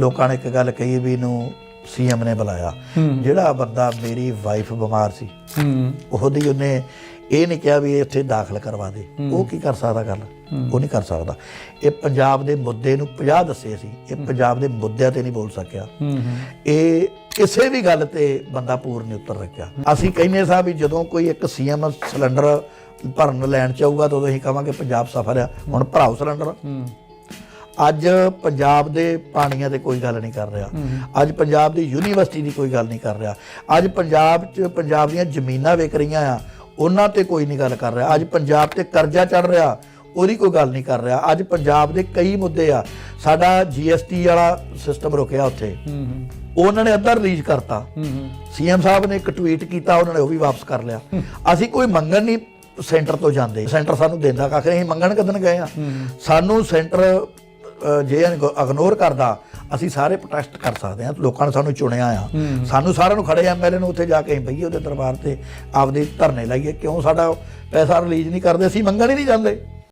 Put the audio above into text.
ਲੋਕਾਂ ਨੇ ਇੱਕ ਗੱਲ ਕਹੀ ਵੀ ਇਹਨੂੰ ਸੀਐਮ ਨੇ ਬੁਲਾਇਆ। ਜਿਹੜਾ ਬੰਦਾ ਮੇਰੀ ਵਾਈਫ ਬਿਮਾਰ ਸੀ ਉਹਦੀ ਉਹਨੇ ਇਹ ਨਹੀਂ ਕਿਹਾ ਵੀ ਇੱਥੇ ਦਾਖਲ ਕਰਵਾ ਦੇ। ਉਹ ਕੀ ਕਰ ਸਕਦਾ ਗੱਲ? ਉਹ ਨਹੀਂ ਕਰ ਸਕਦਾ। ਇਹ ਪੰਜਾਬ ਦੇ ਮੁੱਦੇ ਨੂੰ 50 ਦੱਸੇ ਸੀ। ਇਹ ਪੰਜਾਬ ਦੇ ਮੁੱਦਿਆਂ ਤੇ ਨਹੀਂ ਬੋਲ ਸਕਿਆ। ਇਹ ਕਿਸੇ ਵੀ ਗੱਲ ਤੇ ਬੰਦਾ ਪੂਰ ਨਹੀਂ ਉਤਰ ਰੱਖਿਆ। ਅਸੀਂ ਕਹਿੰਦੇ ਸਾਂ ਵੀ ਜਦੋਂ ਕੋਈ ਇੱਕ ਸੀਐਮ ਸਿਲੰਡਰ ਭਰਨ ਲੈਣ ਚ ਆਊਗਾ ਤਾਂ ਉਦੋਂ ਅਸੀਂ ਕਹਾਂਗੇ ਪੰਜਾਬ ਸਫਰ ਆ। ਹੁਣ ਭਰਾਓ ਸਿਲੰਡਰ। ਅੱਜ ਪੰਜਾਬ ਦੇ ਪਾਣੀਆਂ ਤੇ ਕੋਈ ਗੱਲ ਨਹੀਂ ਕਰ ਰਿਹਾ। ਅੱਜ ਪੰਜਾਬ ਦੀ ਯੂਨੀਵਰਸਿਟੀ ਦੀ ਕੋਈ ਗੱਲ ਨਹੀਂ ਕਰ ਰਿਹਾ। ਅੱਜ ਪੰਜਾਬ 'ਚ ਪੰਜਾਬ ਦੀਆਂ ਜ਼ਮੀਨਾਂ ਵਿਕ ਰਹੀਆਂ ਆ ਉਹਨਾਂ ਤੇ ਕੋਈ ਨਹੀਂ ਗੱਲ ਕਰ ਰਿਹਾ। ਅੱਜ ਪੰਜਾਬ ਤੇ ਕਰਜ਼ਾ ਚੜ ਰਿਹਾ ਉਹਦੀ ਕੋਈ ਗੱਲ ਨਹੀਂ ਕਰ ਰਿਹਾ। ਅੱਜ ਪੰਜਾਬ ਦੇ ਕਈ ਮੁੱਦੇ ਆ। ਸਾਡਾ ਜੀਐਸਟੀ ਵਾਲਾ ਸਿਸਟਮ ਰੁਕਿਆ ਉੱਥੇ। ਉਹਨਾਂ ਨੇ ਅੱਧਾ ਰਿਲੀਜ਼ ਕਰਤਾ। ਸੀਐਮ ਸਾਹਿਬ ਨੇ ਇੱਕ ਟਵੀਟ ਕੀਤਾ ਉਹਨਾਂ ਨੇ ਉਹ ਵੀ ਵਾਪਸ ਕਰ ਲਿਆ। ਅਸੀਂ ਕੋਈ ਮੰਗਣ ਨਹੀਂ ਸੈਂਟਰ ਤੋਂ ਜਾਂਦੇ। ਸੈਂਟਰ ਸਾਨੂੰ ਦਿੰਦਾ ਕੱਖ ਨਹੀਂ ਅਸੀਂ ਮੰਗਣ ਕਦਨ ਗਏ ਆ? ਸਾਨੂੰ ਸੈਂਟਰ ਜੇ ਇਗਨੋਰ ਕਰਦਾ ਅਸੀਂ ਸਾਰੇ ਪ੍ਰੋਟੈਸਟ ਕਰ ਸਕਦੇ ਹਾਂ ਲੋਕਾਂ ਨੇ ਸਾਨੂੰ ਚੁਣਿਆ ਆ। ਸਾਨੂੰ ਸਾਰਿਆਂ ਨੂੰ ਖੜੇ ਐਮਐਲਏ ਨੂੰ ਉੱਥੇ ਜਾ ਕੇ ਬਈਏ ਉਹਦੇ ਦਰਬਾਰ ਤੇ ਆਪਦੇ ਧਰਨੇ ਲਾਈਏ। ਕਿਉਂ ਸਾਡਾ ਪੈਸਾ ਰਿਲੀਜ਼ ਨਹੀਂ ਕਰਦੇ ਅਸੀਂ ਮੰਗਣ ਹੀ ਨਹੀਂ ਜਾਂਦੇ।